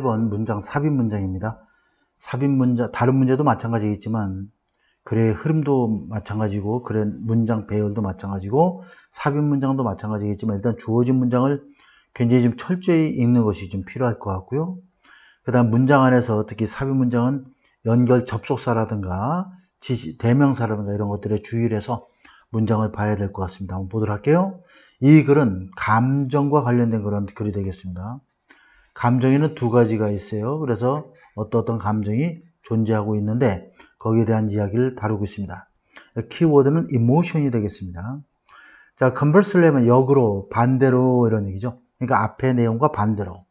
1번 문장 삽입 문장입니다. 삽입 문장 다른 문제도 마찬가지겠지만 글의 흐름도 마찬가지고 글의 문장 배열도 마찬가지고 삽입 문장도 마찬가지겠지만 일단 주어진 문장을 굉장히 좀 철저히 읽는 것이 좀 필요할 것 같고요. 그 다음 문장 안에서 특히 삽입 문장은 연결 접속사라든가 지시, 대명사라든가 이런 것들에 주의를 해서 문장을 봐야 될 것 같습니다. 한번 보도록 할게요. 이 글은 감정과 관련된 그런 글이 되겠습니다. 감정에는 두 가지가 있어요. 그래서 어떤 어떤 감정이 존재하고 있는데 거기에 대한 이야기를 다루고 있습니다. 키워드는 emotion이 되겠습니다. 자, conversely 하면 역으로, 반대로 이런 얘기죠. 그러니까 앞의 내용과 반대로.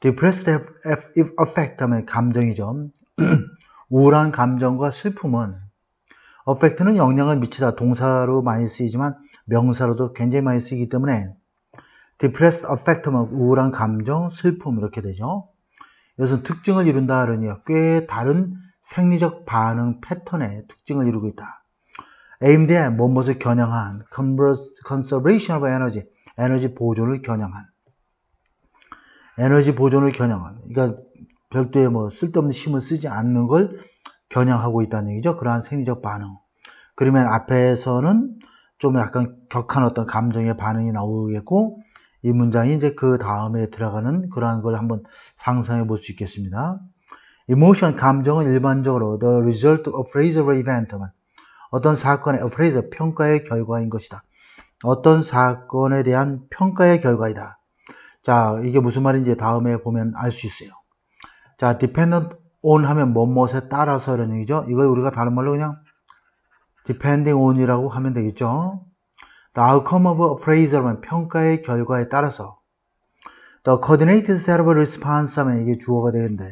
depressed affect 하면 감정이죠. 우울한 감정과 슬픔은 affect는 영향을 미치다 동사로 많이 쓰이지만 명사로도 굉장히 많이 쓰이기 때문에 depressed affect면 우울한 감정, 슬픔 이렇게 되죠. 이것은 특징을 이룬다 하려니 꽤 다른 생리적 반응 패턴의 특징을 이루고 있다. aimed at 무엇을 겨냥한 conservation of energy, 에너지 보존을 겨냥한 에너지 보존을 겨냥한 그러니까 별도의 뭐 쓸데없는 힘을 쓰지 않는 걸 겨냥하고 있다는 얘기죠. 그러한 생리적 반응. 그러면 앞에서는 좀 약간 격한 어떤 감정의 반응이 나오겠고 이 문장이 이제 그 다음에 들어가는 그러한 걸 한번 상상해 볼 수 있겠습니다. emotion, 감정은 일반적으로 the result of appraisal event만 어떤 사건의 appraisal, 평가의 결과인 것이다. 어떤 사건에 대한 평가의 결과이다. 자, 이게 무슨 말인지 다음에 보면 알 수 있어요. 자, dependent on 하면 뭐뭇에 따라서 이런 얘기죠. 이걸 우리가 다른 말로 그냥 depending on이라고 하면 되겠죠. The outcome of appraisal 하면 평가의 결과에 따라서 The coordinated of response 하면 이게 주어가 되는데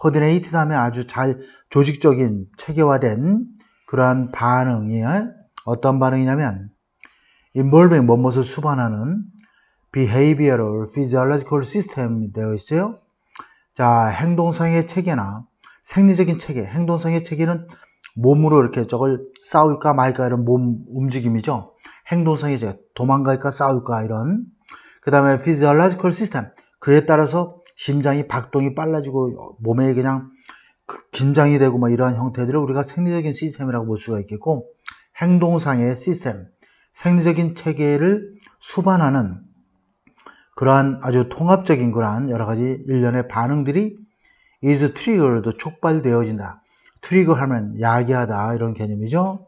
coordinated 하면 아주 잘 조직적인 체계화된 그러한 반응이 어떤 반응이냐면 involving 뭐뭇을 수반하는 behavioral physiological system 되어 있어요. 자, 행동상의 체계나 생리적인 체계, 행동상의 체계는 몸으로 이렇게 저걸 싸울까 말까 이런 몸 움직임이죠. 행동상의 체계, 도망갈까 싸울까 이런. 그 다음에 physiological system, 그에 따라서 심장이 박동이 빨라지고 몸에 그냥 긴장이 되고 뭐 이러한 형태들을 우리가 생리적인 시스템이라고 볼 수가 있겠고 행동상의 시스템, 생리적인 체계를 수반하는 그러한 아주 통합적인 그러한 여러 가지 일련의 반응들이 is triggered 촉발되어진다. 트리거 하면 야기하다 이런 개념이죠.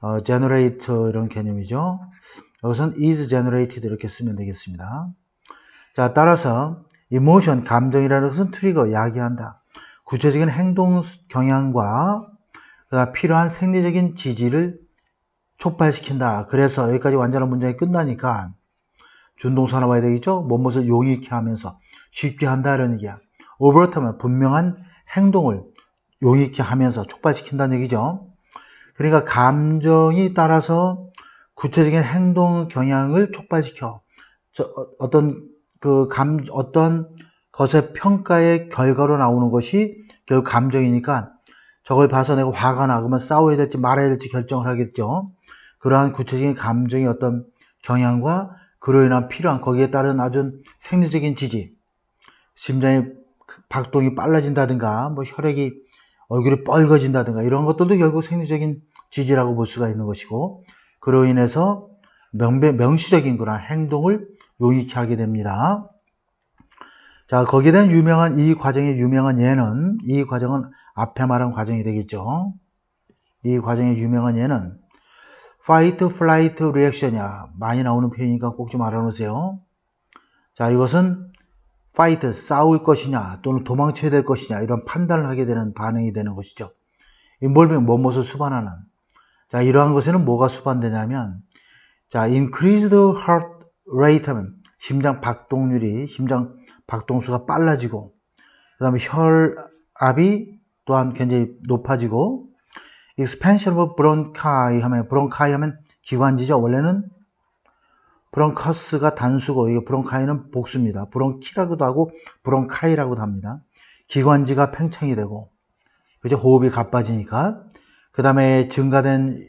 어, generate 이런 개념이죠. 여기서는 is generated 이렇게 쓰면 되겠습니다. 자, 따라서 emotion 감정이라는 것은 트리거 야기한다. 구체적인 행동 경향과 필요한 생리적인 지지를 촉발시킨다. 그래서 여기까지 완전한 문장이 끝나니까 준동사 나와야 되겠죠? 무엇을 용익히 하면서 쉽게 한다 이런 얘기야. 오버트하면 분명한 행동을 용익히 하면서 촉발시킨다는 얘기죠. 그러니까 감정이 따라서 구체적인 행동 경향을 촉발시켜. 저, 어, 어떤 그 감, 어떤 것의 평가의 결과로 나오는 것이 결국 감정이니까 저걸 봐서 내가 화가 나, 그러면 싸워야 될지 말아야 될지 결정을 하겠죠. 그러한 구체적인 감정의 어떤 경향과 그로 인한 필요한 거기에 따른 아주 생리적인 지지, 심장의 박동이 빨라진다든가, 뭐 혈액이 얼굴이 뻘거진다든가 이런 것들도 결국 생리적인 지지라고 볼 수가 있는 것이고, 그로 인해서 명배, 명시적인 그런 행동을 용익히 하게 됩니다. 자, 거기에 대한 유명한 이 과정의 유명한 예는 이 과정은 앞에 말한 과정이 되겠죠. 이 과정의 유명한 예는 fight, flight reaction이야. 많이 나오는 표현이니까 꼭 좀 알아놓으세요. 자, 이것은 fight, 싸울 것이냐, 또는 도망쳐야 될 것이냐, 이런 판단을 하게 되는 반응이 되는 것이죠. involving 뭐뭇을 수반하는. 자, 이러한 것에는 뭐가 수반되냐면, 자, increased heart rate 하면 심장 박동률이, 심장 박동수가 빨라지고, 그 다음에 혈압이 또한 굉장히 높아지고, expansion of bronchi 하면 bronchi 하면 기관지죠. 원래는 브론커스가 단수고 이게 브론카이는 복수입니다. 브론키라고도 하고 브론카이라고도 합니다. 기관지가 팽창이 되고 그죠? 호흡이 가빠지니까 그 다음에 증가된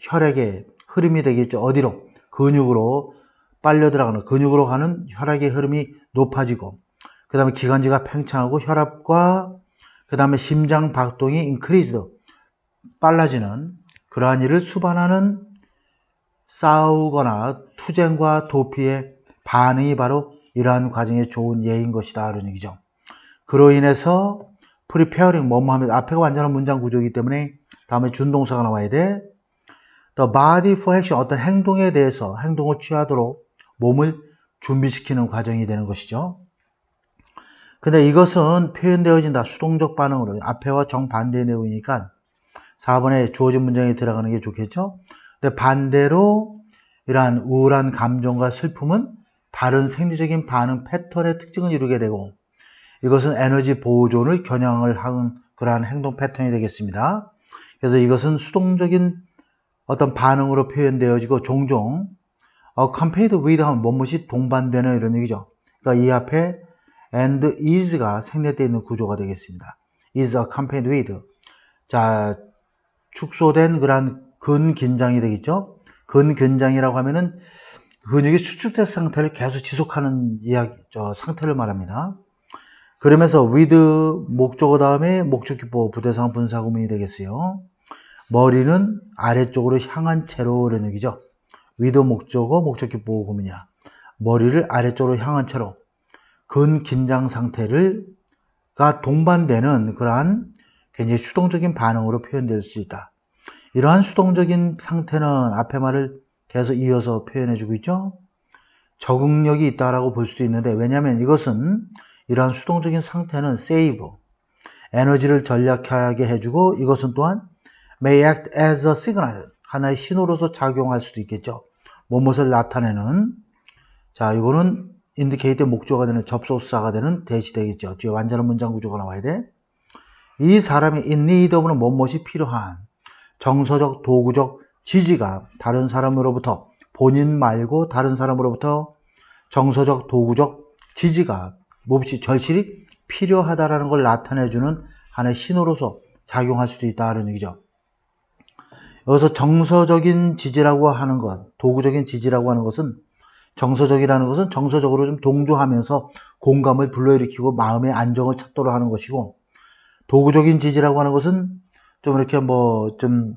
혈액의 흐름이 되겠죠. 어디로? 근육으로 빨려 들어가는 근육으로 가는 혈액의 흐름이 높아지고 그 다음에 기관지가 팽창하고 혈압과 그 다음에 심장 박동이 인크리즈 빨라지는 그러한 일을 수반하는 싸우거나 투쟁과 도피의 반응이 바로 이러한 과정의 좋은 예인 것이다. 그런 얘기죠. 그로 인해서 프리페어링 뭐뭐 하면 앞에가 완전한 문장 구조이기 때문에 다음에 준동사가 나와야 돼. The body for action 어떤 행동에 대해서 행동을 취하도록 몸을 준비시키는 과정이 되는 것이죠. 근데 이것은 표현되어진다. 수동적 반응으로. 앞에와 정반대의 내용이니까 4번에 주어진 문장에 들어가는 게 좋겠죠. 근데 반대로 이러한 우울한 감정과 슬픔은 다른 생리적인 반응 패턴의 특징을 이루게 되고 이것은 에너지 보존을 겨냥을 하는 그러한 행동 패턴이 되겠습니다. 그래서 이것은 수동적인 어떤 반응으로 표현되어지고 종종 어, compared with 하면 뭐뭇이 동반되는 이런 얘기죠. 그러니까 이 앞에 and is가 생략되어 있는 구조가 되겠습니다. is accompanied with. 자, 축소된 그러한 근긴장이 되겠죠. 근긴장이라고 하면은 근육이 수축된 상태를 계속 지속하는 이야기, 저 상태를 말합니다. 그러면서 with 목적어 다음에 목적기보 부대상 분사구문이 되겠어요. 머리는 아래쪽으로 향한 채로 이런 얘기죠. with 목적어 목적기보 구문이야. 머리를 아래쪽으로 향한 채로 근긴장 상태를 가 동반되는 그러한 굉장히 수동적인 반응으로 표현될 수 있다. 이러한 수동적인 상태는 앞에 말을 계속 이어서 표현해 주고 있죠. 적응력이 있다라고 볼 수도 있는데 왜냐하면 이것은 이러한 수동적인 상태는 save 에너지를 전략하게 해주고 이것은 또한 may act as a signal 하나의 신호로서 작용할 수도 있겠죠. 무엇을 나타내는 자 이거는 indicate 목조가 되는 접속사가 되는 대시 되겠죠. 뒤에 완전한 문장 구조가 나와야 돼. 이 사람이 in need of는 무엇이 필요한 정서적 도구적 지지가 다른 사람으로부터 본인 말고 다른 사람으로부터 정서적 도구적 지지가 몹시 절실히 필요하다라는 걸 나타내주는 하나의 신호로서 작용할 수도 있다는 얘기죠. 여기서 정서적인 지지라고 하는 것, 도구적인 지지라고 하는 것은 정서적이라는 것은 정서적으로 좀 동조하면서 공감을 불러일으키고 마음의 안정을 찾도록 하는 것이고 도구적인 지지라고 하는 것은 좀 이렇게 뭐 좀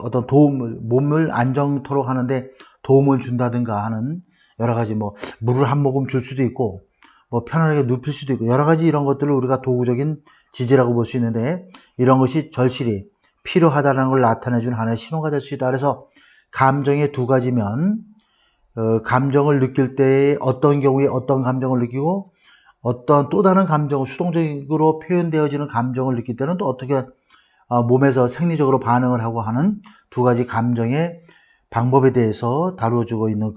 어떤 도움을 몸을 안정토록 하는데 도움을 준다든가 하는 여러 가지 뭐 물을 한 모금 줄 수도 있고 뭐 편안하게 눕힐 수도 있고 여러 가지 이런 것들을 우리가 도구적인 지지라고 볼 수 있는데 이런 것이 절실히 필요하다는 걸 나타내 주는 하나의 신호가 될 수 있다. 그래서 감정의 두 가지면 어, 감정을 느낄 때 어떤 경우에 어떤 감정을 느끼고 어떤 또 다른 감정을 수동적으로 표현되어지는 감정을 느낄 때는 또 어떻게 어, 몸에서 생리적으로 반응을 하고 하는 두 가지 감정의 방법에 대해서 다루어지고 있는